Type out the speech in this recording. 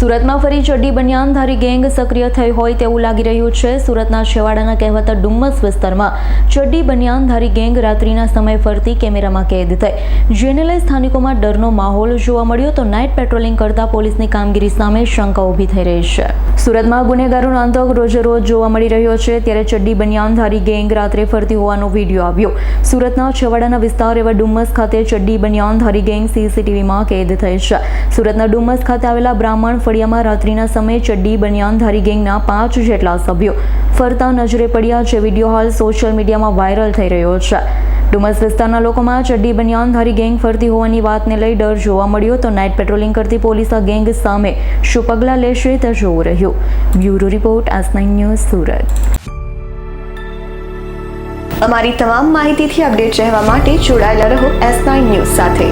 સુરતમાં ફરી ચડ્ડી બનિયાનધારી ગેંગ સક્રિય થઈ હોય તેવું લાગી રહ્યું છે. સુરતના છેવાડાના કહેવાતા ડુમ્મસ વિસ્તારમાં ચડ્ડી બનિયાનધારી ગેંગ રાત્રિના સમયે ફરતી કેમેરામાં કેદ થઈ. જેને લઈ સ્થાનિકોમાં ડરનો માહોલ જોવા મળ્યો તો નાઇટ પેટ્રોલિંગ કરતા પોલીસની કામગીરી સામે શંકા ઊભી થઈ રહી છે. સુરતમાં ગુનેગારોનો આતંક રોજે રોજ જોવા મળી રહ્યો છે. ત્યારે ચડ્ડી બનિયાનધારી ગેંગ રાત્રે ફરતી હોવાનો વીડિયો આવ્યો. સુરતના છેવાડાના વિસ્તાર એવા ડુમ્મસ ખાતે ચડ્ડી બનિયાનધારી ગેંગ સીસીટીવીમાં કેદ થઈ છે. સુરતના ડુમ્મસ ખાતે આવેલા બ્રાહ્મણ ફળિયામાં રાત્રિના સમયે ચડ્ડી બનિયાનધારી ગેંગના પાંચ જેટલા સભ્યો ફરતા નજરે પડ્યા જે વીડિયો હાલ સોશિયલ મીડિયામાં વાયરલ થઈ રહ્યો છે. ડુમસ વિસ્તારના લોકોમાં ચડ્ડી બનિયાનધારી ગેંગ ફરતી હોવાની વાતને લઈ ડર જોવા મળ્યો તો નાઇટ પેટ્રોલિંગ કરતી પોલીસ આ ગેંગ સામે શું પગલાં લેશે તે જોવું રહ્યું. Bureau report S nine news Surat. અમારી તમામ માહિતીથી અપડેટ રહેવા માટે જોડાયેલા રહો એસ નાઇન ન્યૂઝ સાથે.